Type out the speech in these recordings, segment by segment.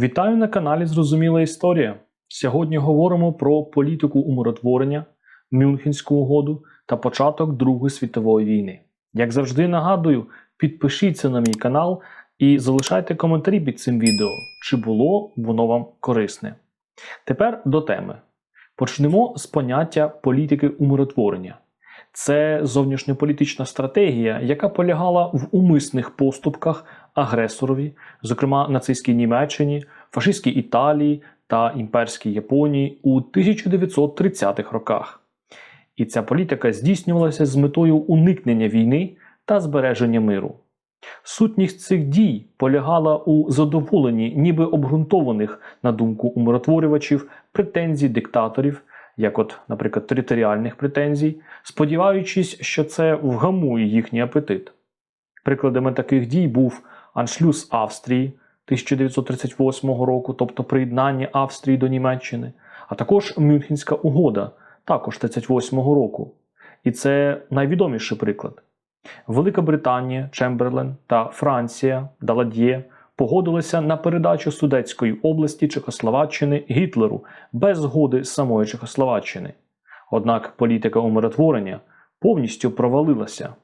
Вітаю на каналі Зрозуміла Історія. Сьогодні говоримо про політику умиротворення, Мюнхенську угоду та початок Другої світової війни. Як завжди нагадую, підпишіться на мій канал і залишайте коментарі під цим відео, чи було воно вам корисне. Тепер до теми. Почнемо з поняття політики умиротворення. Це зовнішньополітична стратегія, яка полягала в умисних поступках агресорові, зокрема нацистській Німеччині, фашистській Італії та імперській Японії у 1930-х роках. І ця політика здійснювалася з метою уникнення війни та збереження миру. Сутність цих дій полягала у задоволенні, ніби обґрунтованих, на думку умиротворювачів, претензій диктаторів, як, от, наприклад, територіальних претензій, сподіваючись, що це вгамує їхній апетит. Прикладами таких дій був аншлюз Австрії 1938 року, тобто приєднання Австрії до Німеччини, а також Мюнхенська угода, також 1938 року. І це найвідоміший приклад. Велика Британія, Чемберлен та Франція Далад'є погодилися на передачу Судетської області Чехословаччини Гітлеру без згоди самої Чехословаччини. Однак політика умиротворення повністю провалилася.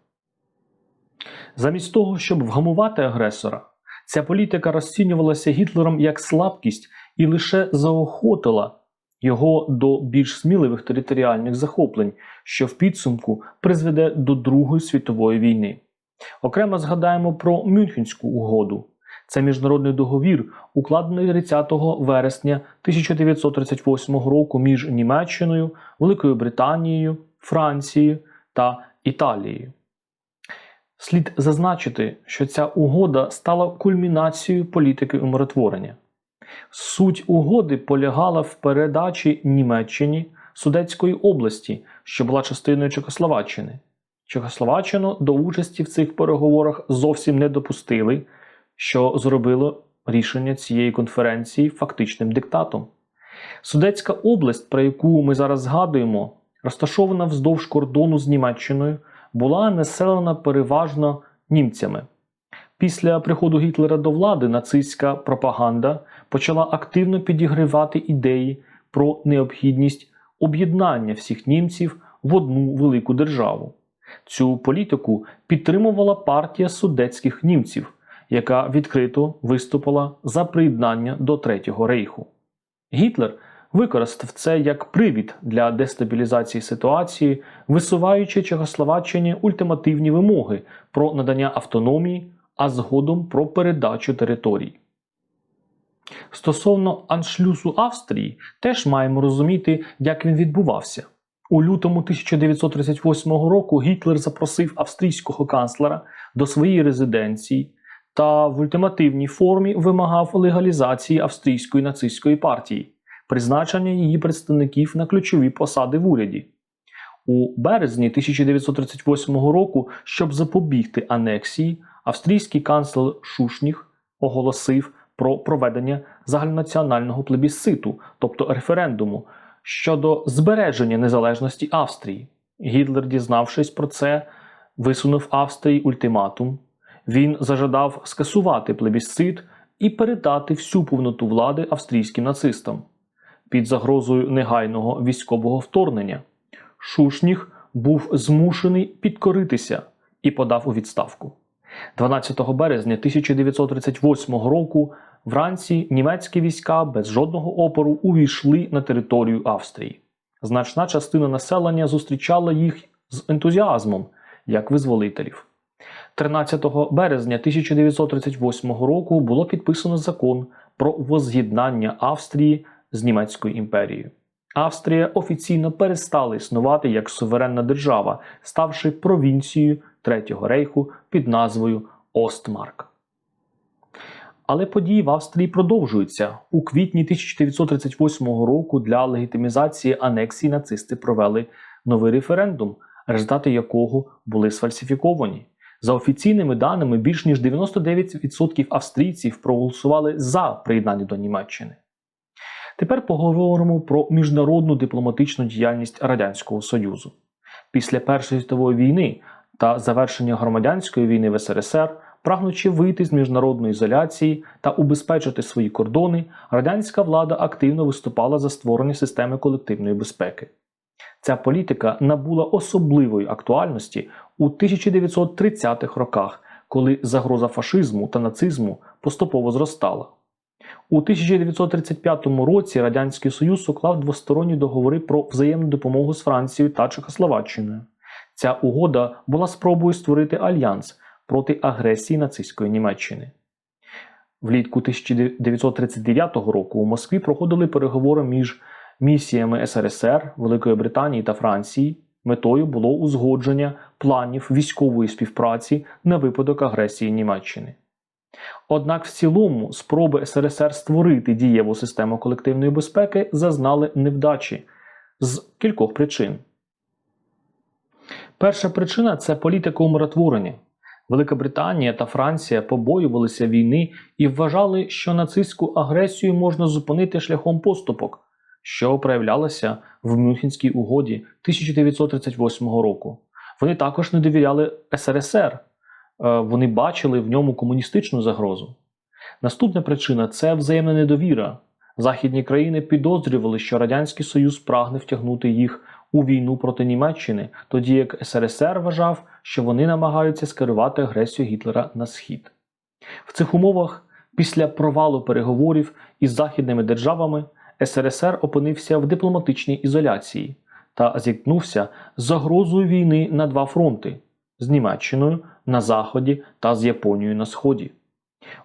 Замість того, щоб вгамувати агресора, ця політика розцінювалася Гітлером як слабкість і лише заохотила його до більш сміливих територіальних захоплень, що в підсумку призведе до Другої світової війни. Окремо згадаємо про Мюнхенську угоду. Це міжнародний договір, укладений 30 вересня 1938 року між Німеччиною, Великою Британією, Францією та Італією. Слід зазначити, що ця угода стала кульмінацією політики умиротворення. Суть угоди полягала в передачі Німеччині Судетської області, що була частиною Чехословаччини. Чехословаччину до участі в цих переговорах зовсім не допустили, що зробило рішення цієї конференції фактичним диктатом. Судетська область, про яку ми зараз згадуємо, розташована вздовж кордону з Німеччиною, була населена переважно німцями. Після приходу Гітлера до влади нацистська пропаганда почала активно підігривати ідеї про необхідність об'єднання всіх німців в одну велику державу. Цю політику підтримувала партія судетських німців, яка відкрито виступила за приєднання до Третього рейху. Гітлер використав це як привід для дестабілізації ситуації, висуваючи Чехословаччині ультимативні вимоги про надання автономії, а згодом про передачу територій. Стосовно аншлюсу Австрії, теж маємо розуміти, як він відбувався. У лютому 1938 року Гітлер запросив австрійського канцлера до своєї резиденції та в ультимативній формі вимагав легалізації австрійської нацистської партії, призначення її представників на ключові посади в уряді. У березні 1938 року, щоб запобігти анексії, австрійський канцлер Шушніх оголосив про проведення загальнонаціонального плебісциту, тобто референдуму, щодо збереження незалежності Австрії. Гітлер, дізнавшись про це, висунув Австрії ультиматум. Він зажадав скасувати плебісцит і передати всю повноту влади австрійським нацистам під загрозою негайного військового вторгнення. Шушніх був змушений підкоритися і подав у відставку. 12 березня 1938 року вранці німецькі війська без жодного опору увійшли на територію Австрії. Значна частина населення зустрічала їх з ентузіазмом як визволителів. 13 березня 1938 року було підписано закон про воз'єднання Австрії з Німецькою імперією. Австрія офіційно перестала існувати як суверенна держава, ставши провінцією Третього рейху під назвою Остмарк. Але події в Австрії продовжуються. У квітні 1938 року для легітимізації анексії нацисти провели новий референдум, результати якого були сфальсифіковані. За офіційними даними, більш ніж 99% австрійців проголосували за приєднання до Німеччини. Тепер поговоримо про міжнародну дипломатичну діяльність Радянського Союзу. Після Першої світової війни та завершення громадянської війни в СРСР Прагнучи вийти з міжнародної ізоляції та убезпечити свої кордони, радянська влада активно виступала за створення системи колективної безпеки. Ця політика набула особливої актуальності у 1930-х роках, коли загроза фашизму та нацизму поступово зростала. У 1935 році Радянський Союз уклав двосторонні договори про взаємну допомогу з Францією та Чехословаччиною. Ця угода була спробою створити альянс проти агресії нацистської Німеччини. Влітку 1939 року у Москві проходили переговори між місіями СРСР, Великої Британії та Франції. Метою було узгодження планів військової співпраці на випадок агресії Німеччини. Однак в цілому спроби СРСР створити дієву систему колективної безпеки зазнали невдачі з кількох причин. Перша причина це політика умиротворення. Велика Британія та Франція побоювалися війни і вважали, що нацистську агресію можна зупинити шляхом поступок, що проявлялося в Мюнхенській угоді 1938 року. Вони також не довіряли СРСР, вони бачили в ньому комуністичну загрозу. Наступна причина це взаємна недовіра. Західні країни підозрювали, що Радянський Союз прагне втягнути їх у війну проти Німеччини, тоді як СРСР вважав, що вони намагаються скерувати агресію Гітлера на схід. В цих умовах, після провалу переговорів із західними державами, СРСР опинився в дипломатичній ізоляції та зіткнувся з загрозою війни на два фронти з Німеччиною на Заході та з Японією на Сході.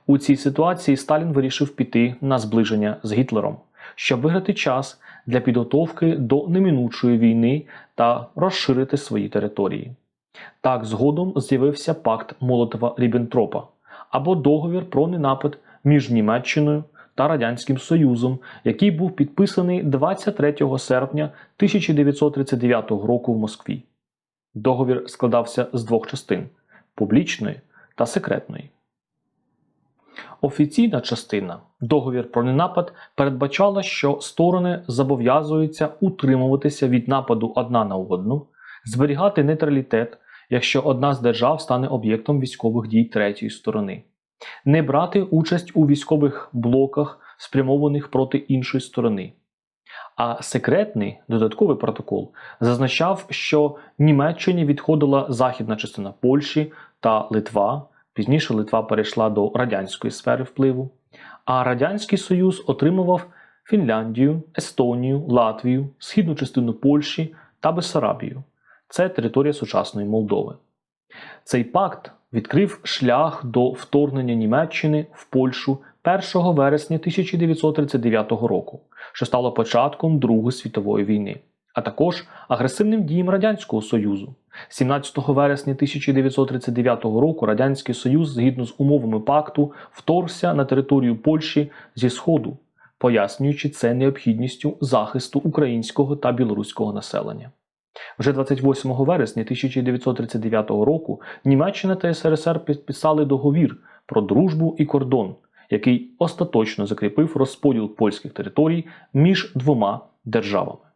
У цій ситуації Сталін вирішив піти на зближення з Гітлером, щоб виграти час для підготовки до неминучої війни та розширити свої території. Так згодом з'явився пакт Молотова Ріббентропа або договір про ненапад між Німеччиною та Радянським Союзом, який був підписаний 23 серпня 1939 року в Москві. Договір складався з двох частин публічної та секретної. Офіційна частина договір про ненапад передбачала, що сторони зобов'язуються утримуватися від нападу одна на одну, зберігати нейтралітет, якщо одна з держав стане об'єктом військових дій третьої сторони, не брати участь у військових блоках, спрямованих проти іншої сторони. А секретний додатковий протокол зазначав, що Німеччині відходила західна частина Польщі та Литва. Пізніше Литва перейшла до радянської сфери впливу, а Радянський Союз отримував Фінляндію, Естонію, Латвію, східну частину Польщі та Бессарабію. Це територія сучасної Молдови. Цей пакт відкрив шлях до вторгнення Німеччини в Польщу 1 вересня 1939 року, що стало початком Другої світової війни, а також агресивним діям Радянського Союзу. 17 вересня 1939 року Радянський Союз, згідно з умовами пакту, вторгся на територію Польщі зі Сходу, пояснюючи це необхідністю захисту українського та білоруського населення. Вже 28 вересня 1939 року Німеччина та СРСР підписали договір про дружбу і кордон, який остаточно закріпив розподіл польських територій між двома державами.